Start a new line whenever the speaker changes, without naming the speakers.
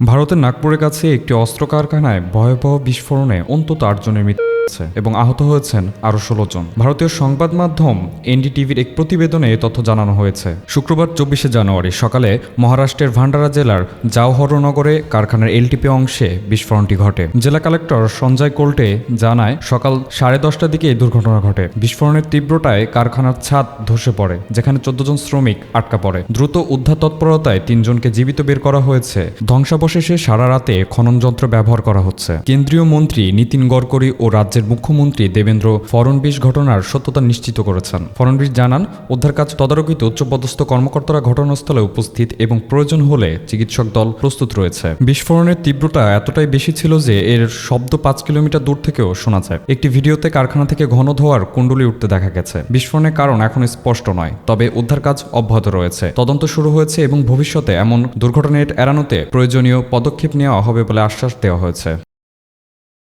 ভারতের নাগপুরের কাছে একটি অস্ত্র কারখানায় ভয়াবহ বিস্ফোরণে অন্তত আটজনের মৃত্যু। হয়েছে এবং আহত হয়েছেন আরও ষোলো জন। ভারতীয় সংবাদ মাধ্যম এনডিটিভির এক প্রতিবেদনে এ তথ্য জানানো হয়েছে। শুক্রবার চব্বিশে জানুয়ারি সকালে মহারাষ্ট্রের ভান্ডারা জেলার জাওহরনগরে কারখানার এলটিপি অংশে বিস্ফোরণটি ঘটে। জেলা কালেক্টর সঞ্জয় কোল্টে জানায়, সকাল সাড়ে দশটার দিকে এই দুর্ঘটনা ঘটে। বিস্ফোরণের তীব্রতায় কারখানার ছাদ ধসে পড়ে, যেখানে চোদ্দ জন শ্রমিক আটকা পড়ে। দ্রুত উদ্ধার তৎপরতায় তিনজনকে জীবিত বের করা হয়েছে। ধ্বংসাবশেষে সারা রাতে খনন যন্ত্র ব্যবহার করা হচ্ছে। কেন্দ্রীয় মন্ত্রী নীতিন গডকরি ও রাজ্যের মুখ্যমন্ত্রী দেবেন্দ্র ফড়নবিশ ঘটনার সত্যতা নিশ্চিত করেছেন। ফড়নবিশ জানান উদ্ধার কাজ তদারকিতে উচ্চপদস্থ কর্মকর্তারা ঘটনাস্থলে উপস্থিত এবং প্রয়োজন হলে চিকিৎসক দল প্রস্তুত রয়েছে। বিস্ফোরণের তীব্রতা এতটাই বেশি ছিল যে এর শব্দ পাঁচ কিলোমিটার দূর থেকেও শোনা যায়। একটি ভিডিওতে কারখানা থেকে ঘন ধোয়ার কুণ্ডলি উঠতে দেখা গেছে। বিস্ফোরণের কারণ এখন স্পষ্ট নয়, তবে উদ্ধার কাজ অব্যাহত রয়েছে। তদন্ত শুরু হয়েছে এবং ভবিষ্যতে এমন দুর্ঘটনা এড়ানোতে প্রয়োজনীয় পদক্ষেপ নেওয়া হবে বলে আশ্বাস দেওয়া হয়েছে।